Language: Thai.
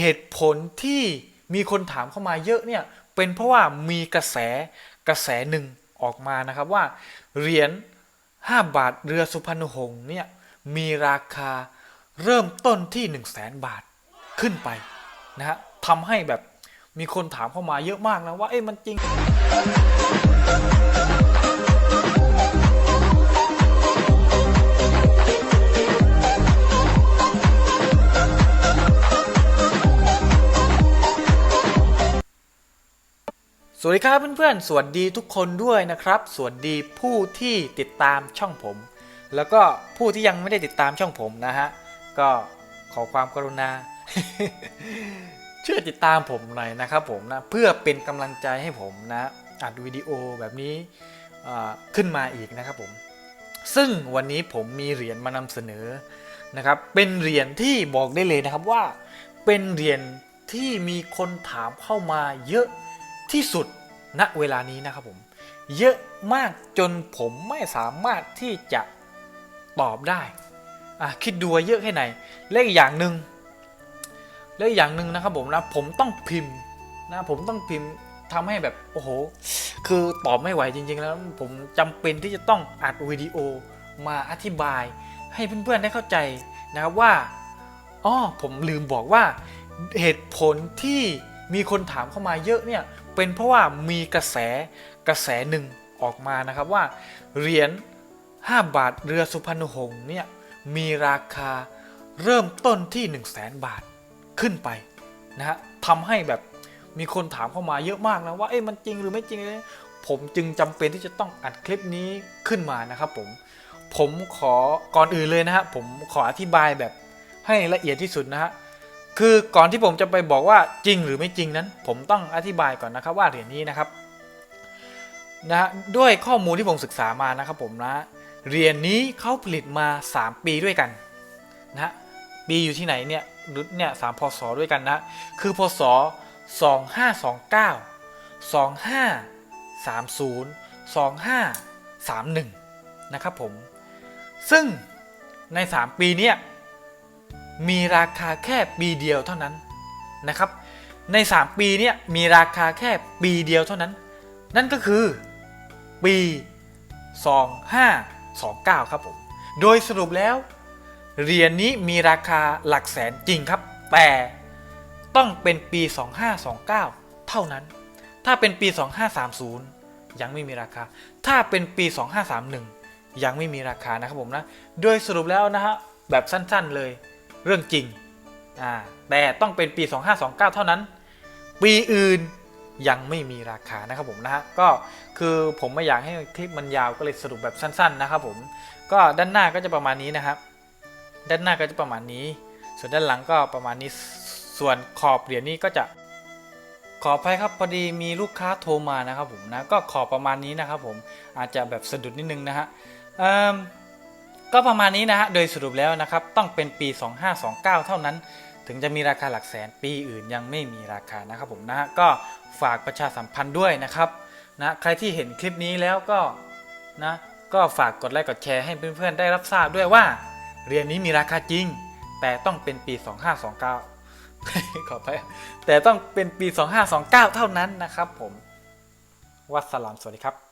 เหตุผลที่มีคนถามเข้ามาเยอะเนี่ยเป็นเพราะว่ามีกระแสกระแสหนึ่งออกมานะครับว่าเหรียญ5บาทเรือสุพรรณหงษ์เนี่ยมีราคาเริ่มต้นที่ 1 0 0 0 0แสนบาทขึ้นไปนะฮะทำให้แบบมีคนถามเข้ามาเยอะมากนะว่าเอ๊ะมันจริง วัสดีครับเพื่อนๆ สวัสดีทุกคนด้วยนะครับ สวัสดีผู้ที่ติดตามช่องผม แล้วก็ผู้ที่ยังไม่ได้ติดตามช่องผมนะฮะ ก็ขอความกรุณา ช่วยติดตามผมหน่อยนะครับผมนะ เพื่อเป็นกำลังใจให้ผมนะ อัดวิดีโอแบบนี้ขึ้นมาอีกนะครับผม ซึ่งวันนี้ผมมีเหรียญมานำเสนอนะครับ เป็นเหรียญที่บอกได้เลยนะครับว่า เป็นเหรียญที่มีคนถามเข้ามาเยอะที่สุด ณเวลานี้นะครับผม เยอะมากจนผมไม่สามารถที่จะตอบได้อะคิดดูเยอะแค่ไหนและอีกอย่างหนึ่งและอีกอย่างหนึ่งนะครับผมนะผมต้องพิมพ์นะผมต้องพิมพ์ทำให้แบบโอ้โห คือตอบไม่ไหวจริง ๆ แล้วผมจำเป็นที่จะต้องอัดวิดีโอมาอธิบาย ให้เพื่อนๆได้เข้าใจนะครับว่าอ๋อผมลืมบอกว่าเหตุผลที่มีคนถามเข้ามาเยอะเนี่ย เป็นเพราะว่ามีกระแสกระแสหนึ่งออกมานะครับว่าเหรียญ5บาทเรือสุพรรณหงษ์เนี่ยมีราคาเริ่มต้นที่ 1 0 0 0 0แสนบาทขึ้นไปนะฮะทำให้แบบมีคนถามเข้ามาเยอะมากนะว่าเอ๊ะมันจริงหรือไม่จริงเลยผมจึงจำเป็นที่จะต้องอัดคลิปนี้ขึ้นมานะครับผม ผมขอก่อนอื่นเลยนะฮะผมขออธิบายแบบให้ละเอียดที่สุดนะฮะ คือก่อนที่ผมจะไปบอกว่าจริงหรือไม่จริงนั้น ผมต้องอธิบายก่อนนะครับว่าเหรียญนี้นะครับนะฮะด้วยข้อมูลที่ผมศึกษามานะครับผมนะเหรียญนี้เขาผลิตมา 3 ปีด้วยกันนะฮะปีอยู่ที่ไหนเนี่ยรุ่นเนี่ยสามพศด้วยกันนะคือพศ 2529 2530 2531 นะครับผม ซึ่งใน 3 ปีเนี้ย มีราคาแค่ปีเดียวเท่านั้นนะครับ ใน 3 ปีเนี้ยมีราคาแค่ปีเดียวเท่านั้น นั่นก็คือปี 2529 ครับผม โดยสรุปแล้วเหรียญนี้มีราคาหลักแสนจริงครับ แต่ต้องเป็นปี 2529 เท่านั้น ถ้าเป็นปี 2530 ยังไม่มีราคา ถ้าเป็นปี 2531 ยังไม่มีราคานะครับผมนะ โดยสรุปแล้วนะฮะแบบสั้นๆเลย เรื่องจริงอ่าแต่ต้องเป็นปี 2529 เท่านั้น ปีอื่นยังไม่มีราคานะครับผมนะฮะก็คือผมไม่อยากให้คลิปมันยาวก็เลยสรุปแบบสั้น ๆ นะครับผมก็ด้านหน้าก็จะประมาณนี้นะครับ ด้านหน้าก็จะประมาณนี้ ส่วนด้านหลังก็ประมาณนี้ส่วนขอบเหรียญนี้ก็จะขออภัยครับพอดีมีลูกค้าโทรมานะครับผมนะก็ขอประมาณนี้นะครับผมอาจจะแบบสะดุดนิดนึงนะฮะอืม ก็ประมาณนี้นะฮะ โดยสรุปแล้วนะครับ ต้องเป็นปี 2529 เท่านั้น ถึงจะมีราคาหลักแสน ปีอื่นยังไม่มีราคานะครับผมนะฮะ ก็ฝากประชาสัมพันธ์ด้วยนะครับนะใครที่เห็นคลิปนี้แล้วก็นะก็ฝากกดไลค์กดแชร์ให้เพื่อนๆได้รับทราบด้วยว่าเหรียญนี้มีราคาจริง แต่ต้องเป็นปี 2529 ขอไปแต่ต้องเป็นปี 2529 เท่านั้นนะครับผมวัสสลามสวัสดีครับ